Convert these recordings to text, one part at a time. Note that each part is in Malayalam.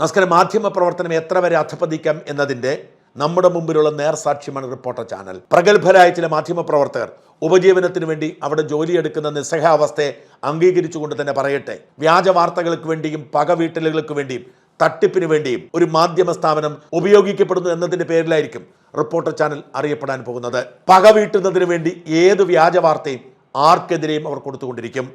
നമസ്കാരം. മാധ്യമ പ്രവർത്തനം എത്ര വരെ അധപ്പതിക്കാം എന്നതിന്റെ നമ്മുടെ മുമ്പിലുള്ള നേർസാക്ഷ്യമാണ് റിപ്പോർട്ടർ ചാനൽ. പ്രഗത്ഭരായ ചില മാധ്യമ പ്രവർത്തകർ ഉപജീവനത്തിന് വേണ്ടി അവിടെ ജോലിയെടുക്കുന്ന നിസ്സഹാവസ്ഥയെ അംഗീകരിച്ചുകൊണ്ട് തന്നെ പറയട്ടെ. വ്യാജ വാർത്തകൾക്ക് വേണ്ടിയും പക വീട്ടലുകൾക്ക് വേണ്ടിയും തട്ടിപ്പിന് വേണ്ടിയും ഒരു മാധ്യമ സ്ഥാപനം ഉപയോഗിക്കപ്പെടുന്നു എന്നതിന്റെ പേരിലായിരിക്കും റിപ്പോർട്ടർ ചാനൽ അറിയപ്പെടാൻ പോകുന്നത്. പക വീട്ടുന്നതിന് വേണ്ടി ഏത് വ്യാജ വാർത്തയും ആർക്കെതിരെയും അവർ കൊടുത്തുകൊണ്ടിരിക്കും.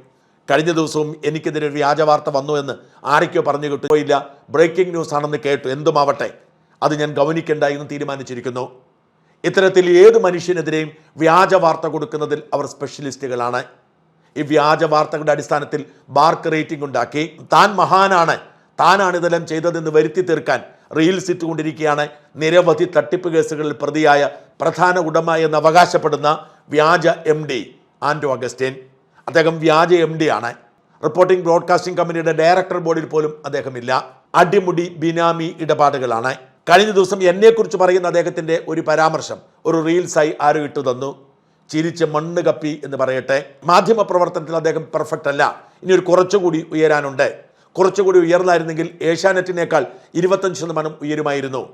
കഴിഞ്ഞ ദിവസവും എനിക്കെതിരെ ഒരു വ്യാജ വാർത്ത വന്നു എന്ന് ആരൊക്കെയോ പറഞ്ഞു കിട്ടുകയില്ല ബ്രേക്കിംഗ് ന്യൂസ് ആണെന്ന് കേട്ടു. എന്തുമാവട്ടെ? അത് ഞാൻ ഗവനിക്കേണ്ട എന്ന് തീരുമാനിച്ചിരിക്കുന്നു. ഇത്തരത്തിൽ ഏത് മനുഷ്യനെതിരെയും വ്യാജ വാർത്ത കൊടുക്കുന്നതിൽ അവർ സ്പെഷ്യലിസ്റ്റുകളാണ് ഈ വ്യാജ വാർത്തകളുടെ അടിസ്ഥാനത്തിൽ ബാർക്ക് റേറ്റിംഗ് ഉണ്ടാക്കി. താൻ മഹാനാണ്. താനാണ് ഇതെല്ലാം ചെയ്തതെന്ന് വരുത്തി തീർക്കാൻ റീൽസ് ഇട്ടുകൊണ്ടിരിക്കുകയാണ്. നിരവധി തട്ടിപ്പ് കേസുകളിൽ പ്രതിയായ പ്രധാന ഉടമ എന്ന് അവകാശപ്പെടുന്ന വ്യാജ എം ഡി ആൻഡോ അഗസ്റ്റ്യൻ അദ്ദേഹം വ്യാജ എം ഡി ആണ്. റിപ്പോർട്ടിംഗ് ബ്രോഡ്കാസ്റ്റിംഗ് കമ്പനിയുടെ ഡയറക്ടർ ബോർഡിൽ പോലും അദ്ദേഹമില്ല. അടിമുടി ബിനാമി ഇടപാടുകളാണ്. കഴിഞ്ഞ ദിവസം എന്നെക്കുറിച്ച് പറയുന്ന അദ്ദേഹത്തിന്റെ ഒരു പരാമർശം ഒരു റീൽസായി ആരോ ഇട്ടു തന്നു. ചിരിച്ച് മണ്ണ് കപ്പി എന്ന് പറയട്ടെ. മാധ്യമ പ്രവർത്തനത്തിൽ അദ്ദേഹം പെർഫെക്റ്റ് അല്ല. ഇനി ഒരു കുറച്ചുകൂടി ഉയരാനുണ്ട്. കുറച്ചുകൂടി ഉയർന്നായിരുന്നെങ്കിൽ ഏഷ്യാനെറ്റിനേക്കാൾ ഇരുപത്തഞ്ച് ശതമാനം ഉയരുമായിരുന്നു.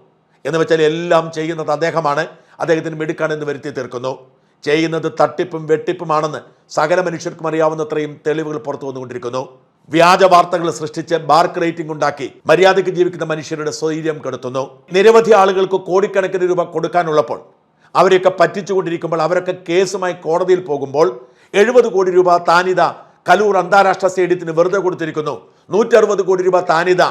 എന്ന് വെച്ചാൽ എല്ലാം ചെയ്യുന്നത് അദ്ദേഹമാണ്. അദ്ദേഹത്തിന് മിടുക്കാണെന്ന് വരുത്തി തീർക്കുന്നു. ചെയ്യുന്നത് തട്ടിപ്പും വെട്ടിപ്പുമാണെന്ന് സകല മനുഷ്യർക്കും അറിയാവുന്നത്രയും തെളിവുകൾ പുറത്തു വന്നുകൊണ്ടിരിക്കുന്നു. വ്യാജ വാർത്തകൾ സൃഷ്ടിച്ച് ബാർക്ക് റേറ്റിംഗ് ഉണ്ടാക്കി മര്യാദയ്ക്ക് ജീവിക്കുന്ന മനുഷ്യരുടെ സ്വൈര്യം കെടുത്തുന്നു. നിരവധി ആളുകൾക്ക് കോടിക്കണക്കിന് രൂപ കൊടുക്കാനുള്ളപ്പോൾ അവരെയൊക്കെ പറ്റിച്ചുകൊണ്ടിരിക്കുമ്പോൾ അവരൊക്കെ കേസുമായി കോടതിയിൽ പോകുമ്പോൾ എഴുപത് കോടി രൂപ താനിത കലൂർ അന്താരാഷ്ട്ര സ്റ്റേഡിയത്തിന് വെറുതെ കൊടുത്തിരിക്കുന്നു. നൂറ്ററുപത് കോടി രൂപ താനിത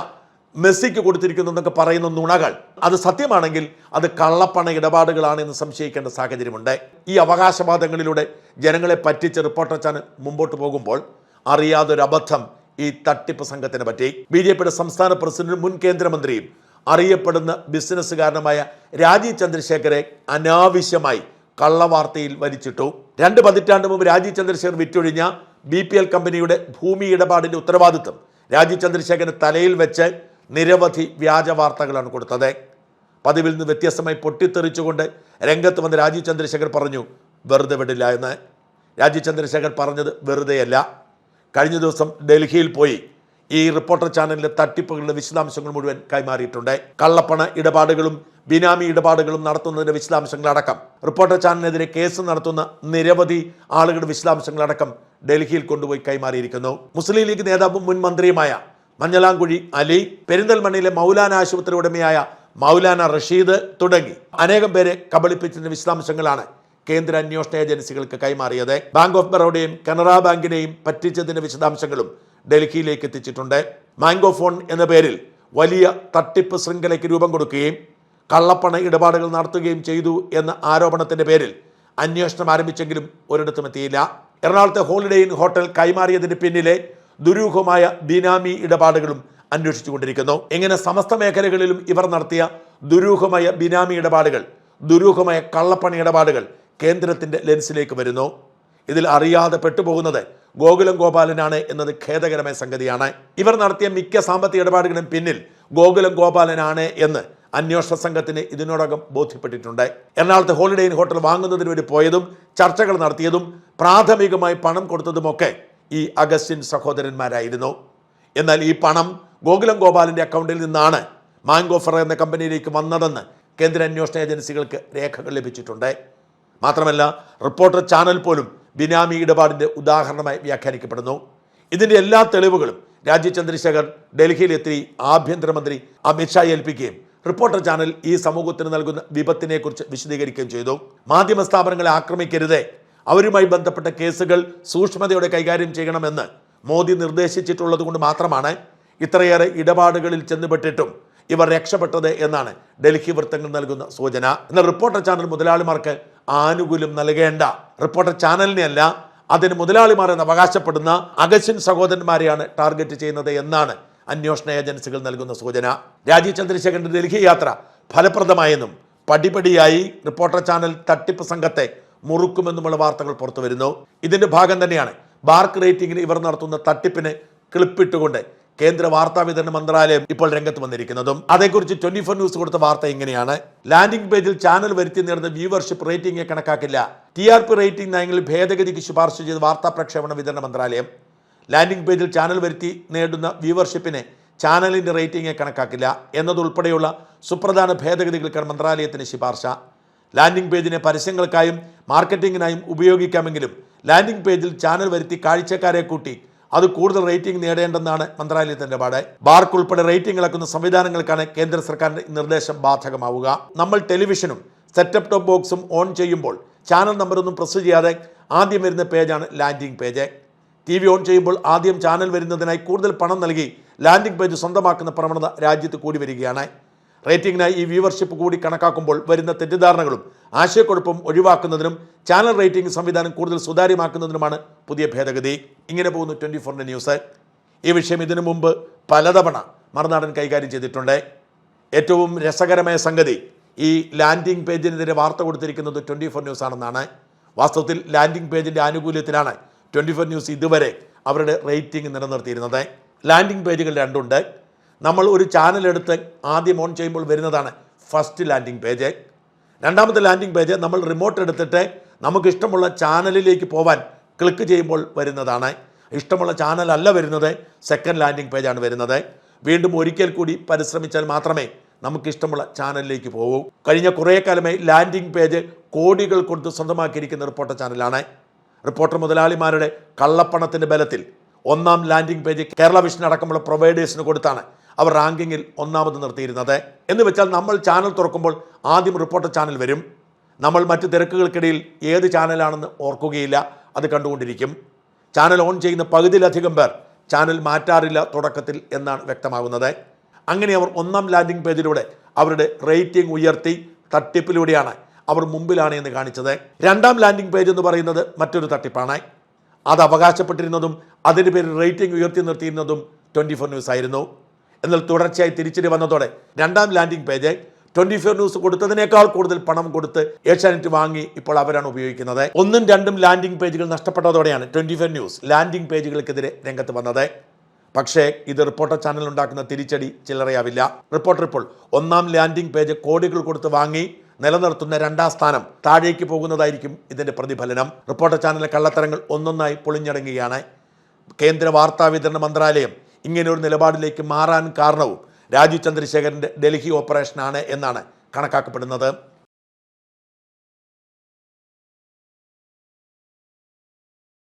മെസ്സിക്ക് കൊടുത്തിരിക്കുന്നു എന്നൊക്കെ പറയുന്ന നുണകൾ. അത് സത്യമാണെങ്കിൽ അത് കള്ളപ്പണ ഇടപാടുകളാണ് എന്ന് സംശയിക്കേണ്ട സാഹചര്യമുണ്ട്. ഈ അവകാശവാദങ്ങളിലൂടെ ജനങ്ങളെ പറ്റിച്ച് റിപ്പോർട്ടർ ചാനൽ മുമ്പോട്ട് പോകുമ്പോൾ അറിയാതൊരു അബദ്ധം ഈ തട്ടിപ്പ് സംഘത്തിനെ പറ്റി. ബി ജെ പിയുടെ സംസ്ഥാന പ്രസിഡന്റും മുൻ കേന്ദ്രമന്ത്രിയും അറിയപ്പെടുന്ന ബിസിനസ്സുകാരനുമായ രാജീവ് ചന്ദ്രശേഖരെ അനാവശ്യമായി കള്ളവാർത്തയിൽ വലിച്ചിട്ടു. രണ്ട് പതിറ്റാണ്ട് മുമ്പ് രാജീവ് ചന്ദ്രശേഖർ വിറ്റൊഴിഞ്ഞ ബി കമ്പനിയുടെ ഭൂമി ഇടപാടിന്റെ ഉത്തരവാദിത്വം രാജീവ് ചന്ദ്രശേഖരൻ തലയിൽ വെച്ച് നിരവധി വ്യാജ വാർത്തകളാണ് കൊടുത്തത്. പതിവിൽ നിന്ന് വ്യത്യസ്തമായി പൊട്ടിത്തെറിച്ചുകൊണ്ട് രംഗത്ത് വന്ന് രാജീവ് ചന്ദ്രശേഖർ പറഞ്ഞു വെറുതെ വിടില്ല എന്ന്. രാജീവ് ചന്ദ്രശേഖർ പറഞ്ഞത് വെറുതെയല്ല. കഴിഞ്ഞ ദിവസം ഡൽഹിയിൽ പോയി ഈ റിപ്പോർട്ടർ ചാനലിലെ തട്ടിപ്പുകളുടെ വിശദാംശങ്ങൾ മുഴുവൻ കൈമാറിയിട്ടുണ്ട്. കള്ളപ്പണ ഇടപാടുകളും ബിനാമി ഇടപാടുകളും നടത്തുന്നതിന്റെ വിശദാംശങ്ങളടക്കം. റിപ്പോർട്ടർ ചാനലിനെതിരെ കേസ് നടത്തുന്ന നിരവധി ആളുകളുടെ വിശദാംശങ്ങളടക്കം ഡൽഹിയിൽ കൊണ്ടുപോയി കൈമാറിയിരിക്കുന്നു. മുസ്ലിം ലീഗ് നേതാവും മുൻ മന്ത്രിയുമായ മഞ്ഞളാംകുഴി അലി പെരിന്തൽമണ്ണയിലെ മൗലാന ആശുപത്രി ഉടമയായ മൗലാന റഷീദ് തുടങ്ങി. അനേകം പേരെ കബളിപ്പിച്ചതിന്റെ വിശദാംശങ്ങളാണ് കേന്ദ്ര അന്വേഷണ ഏജൻസികൾക്ക് കൈമാറിയത്. ബാങ്ക് ഓഫ് ബറോഡയും കനറ ബാങ്കിനെയും പറ്റിച്ചതിന്റെ വിശദാംശങ്ങളും ഡൽഹിയിലേക്ക് എത്തിച്ചിട്ടുണ്ട്. മാംഗോ ഫോൺ എന്ന പേരിൽ വലിയ തട്ടിപ്പ് ശൃംഖലയ്ക്ക് രൂപം കൊടുക്കുകയും കള്ളപ്പണ ഇടപാടുകൾ നടത്തുകയും ചെയ്തു എന്ന ആരോപണത്തിന്റെ പേരിൽ അന്വേഷണം ആരംഭിച്ചെങ്കിലും ഒരിടത്തും എത്തിയില്ല. എറണാകുളത്തെ ഹോളിഡേ ഇൻ ഹോട്ടൽ കൈമാറിയതിന് പിന്നിലെ ദുരൂഹമായ ബിനാമി ഇടപാടുകളും അന്വേഷിച്ചുകൊണ്ടിരിക്കുന്നു. ഇങ്ങനെ സമസ്ത മേഖലകളിലും ഇവർ നടത്തിയ ദുരൂഹമായ ബിനാമി ഇടപാടുകൾ ദുരൂഹമായ കള്ളപ്പണി ഇടപാടുകൾ കേന്ദ്രത്തിന്റെ ലെൻസിലേക്ക് വരുന്നു. ഇതിൽ അറിയാതെ പെട്ടുപോകുന്നത് ഗോകുലം ഗോപാലനാണ് എന്നത് ഖേദകരമായ സംഗതിയാണ്. ഇവർ നടത്തിയ മിക്ക സാമ്പത്തിക ഇടപാടുകളും പിന്നിൽ ഗോകുലം ഗോപാലനാണ് എന്ന് അന്വേഷണ സംഘത്തിന് ഇതിനോടകം ബോധ്യപ്പെട്ടിട്ടുണ്ട്. എറണാകുളത്ത് ഹോളിഡേ ഇൻ ഹോട്ടൽ വാങ്ങുന്നതിന് വേണ്ടി പോയതും ചർച്ചകൾ നടത്തിയതും പ്രാഥമികമായി പണം കൊടുത്തതുമൊക്കെ ഈ അഗസ്റ്റിൻ സഹോദരന്മാരായിരുന്നു. എന്നാൽ ഈ പണം ഗോകുലം ഗോപാലിന്റെ അക്കൗണ്ടിൽ നിന്നാണ് മാങ്കോഫർ എന്ന കമ്പനിയിലേക്ക് വന്നതെന്ന് കേന്ദ്ര അന്വേഷണ ഏജൻസികൾക്ക് രേഖകൾ ലഭിച്ചിട്ടുണ്ട്. മാത്രമല്ല റിപ്പോർട്ടർ ചാനൽ പോലും ബിനാമി ഇടപാടിന്റെ ഉദാഹരണമായി വ്യാഖ്യാനിക്കപ്പെടുന്നു. ഇതിന്റെ എല്ലാ തെളിവുകളും രാജീവ് ചന്ദ്രശേഖർ ഡൽഹിയിലെത്തി ആഭ്യന്തരമന്ത്രി അമിത്ഷാ ഏൽപ്പിക്കുകയും റിപ്പോർട്ടർ ചാനൽ ഈ സമൂഹത്തിന് നൽകുന്ന വിപത്തിനെ കുറിച്ച് വിശദീകരിക്കുകയും ചെയ്തു. മാധ്യമ സ്ഥാപനങ്ങളെ ആക്രമിക്കരുതേ അവരുമായി ബന്ധപ്പെട്ട കേസുകൾ സൂക്ഷ്മതയോടെ കൈകാര്യം ചെയ്യണമെന്ന് മോദി നിർദ്ദേശിച്ചിട്ടുള്ളത് കൊണ്ട് മാത്രമാണ് ഇത്രയേറെ ഇടപാടുകളിൽ ചെന്നുപെട്ടിട്ടും ഇവർ രക്ഷപ്പെട്ടത് എന്നാണ് ഡൽഹി വൃത്തങ്ങൾ നൽകുന്ന സൂചന. എന്നാൽ റിപ്പോർട്ടർ ചാനൽ മുതലാളിമാർക്ക് ആനുകൂല്യം നൽകേണ്ട. റിപ്പോർട്ടർ ചാനലിനെയല്ല അതിന് മുതലാളിമാർ എന്ന് അവകാശപ്പെടുന്ന അഗസിൻ സഹോദരന്മാരെയാണ് ടാർഗറ്റ് ചെയ്യുന്നത് എന്നാണ് അന്വേഷണ ഏജൻസികൾ നൽകുന്ന സൂചന. രാജീവ് ചന്ദ്രശേഖരന്റെ ഡൽഹി യാത്ര ഫലപ്രദമായെന്നും പടിപടിയായി റിപ്പോർട്ടർ ചാനൽ തട്ടിപ്പ് സംഘത്തെ മുറുക്കുമെന്നുമുള്ള വാർത്തകൾ പുറത്തു വരുന്നു. ഇതിന്റെ ഭാഗം തന്നെയാണ് ബാർക്ക് റേറ്റിംഗിന് ഇവർ നടത്തുന്ന തട്ടിപ്പിന് ക്ലിപ്പിട്ടുകൊണ്ട് കേന്ദ്ര വാർത്താ വിതരണ മന്ത്രാലയം ഇപ്പോൾ രംഗത്ത് വന്നിരിക്കുന്നതും. അതേക്കുറിച്ച് ട്വന്റി ഫോർ ന്യൂസ് കൊടുത്ത വാർത്ത ഇങ്ങനെയാണ്. ലാൻഡിംഗ് പേജിൽ ചാനൽ വരുത്തി നേടുന്ന വ്യൂവർഷിപ്പ് റേറ്റിംഗെ കണക്കാക്കില്ല. ടി ആർ പി റേറ്റിംഗ് നയങ്ങളിൽ ഭേദഗതിക്ക് ശുപാർശ ചെയ്ത വാർത്താ പ്രക്ഷേപണ വിതരണ മന്ത്രാലയം ലാൻഡിംഗ് പേജിൽ ചാനൽ വരുത്തി നേടുന്ന വ്യൂവർഷിപ്പിനെ ചാനലിന്റെ റേറ്റിംഗെ കണക്കാക്കില്ല എന്നതുൾപ്പെടെയുള്ള സുപ്രധാന ഭേദഗതികൾക്കാണ് മന്ത്രാലയത്തിന് ശുപാർശ. ലാൻഡിംഗ് പേജിനെ പരസ്യങ്ങൾക്കായും മാർക്കറ്റിങ്ങിനായും ഉപയോഗിക്കാമെങ്കിലും ലാൻഡിംഗ് പേജിൽ ചാനൽ വരുത്തി കാഴ്ചക്കാരെ കൂട്ടി അത് കൂടുതൽ റേറ്റിംഗ് നേടേണ്ടെന്നാണ് മന്ത്രാലയത്തിന്റെ നിലപാട് ബാർക്ക് ഉൾപ്പെടെ റേറ്റിംഗ് ഇളക്കുന്ന സംവിധാനങ്ങൾക്കാണ് കേന്ദ്ര സർക്കാരിന്റെ നിർദ്ദേശം ബാധകമാവുക. നമ്മൾ ടെലിവിഷനും സെറ്റപ്പ് ടോപ്പ് ബോക്സും ഓൺ ചെയ്യുമ്പോൾ ചാനൽ നമ്പറൊന്നും പ്രസ് ചെയ്യാതെ ആദ്യം വരുന്ന പേജാണ് landing page. T V on ചെയ്യുമ്പോൾ ആദ്യം ചാനൽ വരുന്നതിനായി കൂടുതൽ പണം നൽകി ലാൻഡിംഗ് പേജ് സ്വന്തമാക്കുന്ന പ്രവണത രാജ്യത്ത് കൂടി വരികയാണ്. റേറ്റിംഗിനായി ഈ വ്യൂവർഷിപ്പ് കൂടി കണക്കാക്കുമ്പോൾ വരുന്ന തെറ്റിദ്ധാരണകളും ആശയക്കുഴപ്പം ഒഴിവാക്കുന്നതിനും ചാനൽ റേറ്റിംഗ് സംവിധാനം കൂടുതൽ സുതാര്യമാക്കുന്നതിനുമാണ് പുതിയ ഭേദഗതി. ഇങ്ങനെ പോകുന്നു ട്വന്റി ഫോറിന്റെ ന്യൂസ്. ഈ വിഷയം ഇതിനു മുമ്പ് പലതവണ മറുനാടൻ കൈകാര്യം ചെയ്തിട്ടുണ്ട്. ഏറ്റവും രസകരമായ സംഗതി ഈ ലാൻഡിംഗ് പേജിനെതിരെ വാർത്ത കൊടുത്തിരിക്കുന്നത് ട്വന്റി ഫോർ ന്യൂസ് ആണെന്നാണ്. വാസ്തവത്തിൽ ലാൻഡിംഗ് പേജിന്റെ ആനുകൂല്യത്തിലാണ് ട്വന്റി ഫോർ ന്യൂസ് ഇതുവരെ അവരുടെ റേറ്റിംഗ് നിലനിർത്തിയിരുന്നത്. ലാൻഡിംഗ് പേജുകൾ രണ്ടുണ്ട്. നമ്മൾ ഒരു ചാനൽ എടുത്ത് ആദ്യം ഓൺ ചെയ്യുമ്പോൾ വരുന്നതാണ് ഫസ്റ്റ് ലാൻഡിംഗ് പേജ് രണ്ടാമത്തെ ലാൻഡിംഗ് പേജ് നമ്മൾ റിമോട്ട് എടുത്തിട്ട് നമുക്ക് ഇഷ്ടമുള്ള ചാനലിലേക്ക് പോവാൻ ക്ലിക്ക് ചെയ്യുമ്പോൾ വരുന്നതാണ്. ഇഷ്ടമുള്ള ചാനൽ അല്ല വരുന്നത് സെക്കൻഡ് ലാൻഡിംഗ് പേജാണ് വരുന്നത്. വീണ്ടും ഒരിക്കൽ കൂടി പരിശ്രമിച്ചാൽ മാത്രമേ നമുക്ക് ഇഷ്ടമുള്ള ചാനലിലേക്ക് പോകൂ കഴിഞ്ഞ കുറേ കാലമായി ലാൻഡിംഗ് പേജ് കോടികൾ കൊടുത്ത് സ്വന്തമാക്കിയിരിക്കുന്ന റിപ്പോർട്ടർ ചാനലാണ് റിപ്പോർട്ടർ മുതലാളിമാരുടെ കള്ളപ്പണത്തിന്റെ ബലത്തിൽ ഒന്നാം ലാൻഡിംഗ് പേജ് കേരള വിഷൻ അടക്കമുള്ള പ്രൊവൈഡേഴ്സിന് കൊടുത്താണ്. അവർ റാങ്കിങ്ങിൽ ഒന്നാമത് നിർത്തിയിരുന്നത്. എന്ന് വെച്ചാൽ നമ്മൾ ചാനൽ തുറക്കുമ്പോൾ ആദ്യം റിപ്പോർട്ടർ ചാനൽ വരും. നമ്മൾ മറ്റ് തിരക്കുകൾക്കിടയിൽ ഏത് ചാനലാണെന്ന് ഓർക്കുകയില്ല. അത് കണ്ടുകൊണ്ടിരിക്കും. ചാനൽ ഓൺ ചെയ്യുന്ന പകുതിയിലധികം പേർ ചാനൽ മാറ്റാറില്ല തുടക്കത്തിൽ എന്നാണ് വ്യക്തമാകുന്നത്. അങ്ങനെ അവർ ഒന്നാം ലാൻഡിംഗ് പേജിലൂടെ അവരുടെ റേറ്റിംഗ് ഉയർത്തി തട്ടിപ്പിലൂടെയാണ് അവർ മുമ്പിലാണ് എന്ന് കാണിച്ചത്. രണ്ടാം ലാൻഡിംഗ് പേജ് എന്ന് പറയുന്നത് മറ്റൊരു തട്ടിപ്പാണ്. അത് അവകാശപ്പെട്ടിരുന്നതും അതിന്റെ പേരിൽ റേറ്റിംഗ് ഉയർത്തി നിർത്തിയിരുന്നതും ട്വന്റി ഫോർ ന്യൂസ് ആയിരുന്നു. എന്നാൽ തുടർച്ചയായി തിരിച്ചടി വന്നതോടെ രണ്ടാം landing page twenty four news കൊടുത്തതിനേക്കാൾ കൂടുതൽ പണം കൊടുത്ത് ഏഷ്യാനെറ്റ് വാങ്ങി ഇപ്പോൾ അവരാണ് ഉപയോഗിക്കുന്നത്. ഒന്നും രണ്ടും ലാൻഡിംഗ് പേജുകൾ നഷ്ടപ്പെട്ടതോടെയാണ് ട്വന്റി ഫോർ ന്യൂസ് ലാൻഡിംഗ് പേജുകൾക്കെതിരെ രംഗത്ത് വന്നത്. പക്ഷേ ഇത് റിപ്പോർട്ടർ ചാനൽ ഉണ്ടാക്കുന്ന തിരിച്ചടി ചില്ലറയാവില്ല റിപ്പോർട്ടർ ഇപ്പോൾ ഒന്നാം ലാൻഡിംഗ് പേജ് കോടികൾ കൊടുത്ത് വാങ്ങി നിലനിർത്തുന്ന രണ്ടാം സ്ഥാനം താഴേക്ക് പോകുന്നതായിരിക്കും ഇതിന്റെ പ്രതിഫലനം. റിപ്പോർട്ടർ ചാനലിലെ കള്ളത്തരങ്ങൾ ഒന്നൊന്നായി പൊളിഞ്ഞടങ്ങുകയാണ്. കേന്ദ്ര വാർത്താ വിതരണ മന്ത്രാലയം ഇങ്ങനെ ഒരു നിലപാടിലേക്ക് മാറാൻ കാരണവും രാജീവ് ചന്ദ്രശേഖരന്റെ ഡൽഹി ഓപ്പറേഷനാണ് എന്നാണ് കണക്കാക്കപ്പെടുന്നത്.